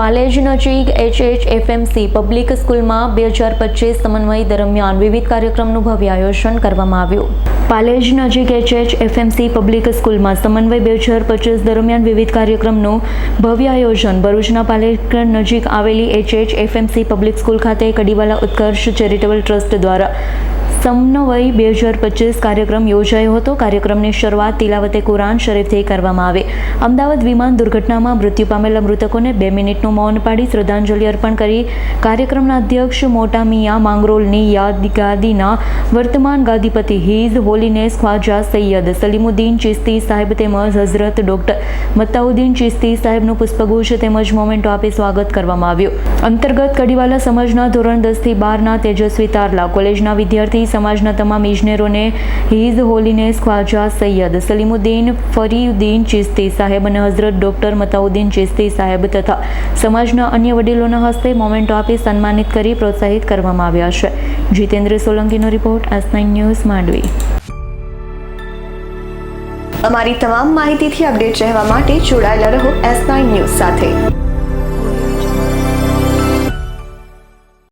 પાલેજ નજીક HH FMC public સ્કૂલમાં બે હજાર પચીસ સમન્વય દરમિયાન વિવિધ કાર્યક્રમનું ભવ્ય આયોજન કરવામાં આવ્યું. પાલેજ નજીક એચએચ એફએમસી પબ્લિક સ્કૂલમાં સમન્વય બે હજાર પચીસ દરમિયાન વિવિધ કાર્યક્રમનું ભવ્ય આયોજન ભરૂચના પાલેજ નજીક આવેલી એચએચ એફએમસી પબ્લિક સ્કૂલ ખાતે કડીવાલા ઉત્કર્ષ ચેરિટેબલ ટ્રસ્ટ દ્વારા સમન્વય બે હજાર પચીસ કાર્યક્રમ યોજાયો હતો. કાર્યક્રમની શરૂઆત તિલાવતે કુરાન શરીફથી કરવામાં આવી. અમદાવાદ વિમાન દુર્ઘટનામાં મૃત્યુ પામેલા મૃતકોને બે મિનિટનું મૌન પાડી શ્રદ્ધાંજલિ અર્પણ કરી કાર્યક્રમના અધ્યક્ષ મોટા મિયા માંગરોલની યાદ ગાદીના વર્તમાન ગાદીપતિ હિઝ હોલીનેસ ખ્વાજા સૈયદ સલીમુદ્દીન ચિસ્તી સાહેબ તેમજ હઝરત ડોક્ટર મત્તાઉદ્દીન ચિસ્તી સાહેબનું પુષ્પગુચ્છ તેમજ મોમેન્ટો આપી સ્વાગત કરવામાં આવ્યું. અંતર્ગત કડીવાલા સમાજના ધોરણ દસથી બારના તેજસ્વી તારલા કોલેજના વિદ્યાર્થી સમાજના તમામ ઇજનેરોને હિઝ હોલીનેસ ખ્વાજા સૈયદ સલીમુદ્દીન ફરીઉદ્દીન ચિસ્તી સાહેબ અને હઝરત ડોક્ટર મતાઉદ્દીન ચિસ્તી સાહેબ તથા સમાજના અન્ય વડીલોના હસ્તે મોમેન્ટો આપી સન્માનિત કરી પ્રોત્સાહિત કરવામાં આવ્યા છે. Jitendra સોલંકીનો report S nine news Mandvi. અમારી તમામ માહિતીથી અપડેટ રહેવા માટે જોડાયેલા રહો એસ નાઇન ન્યૂઝ સાથે.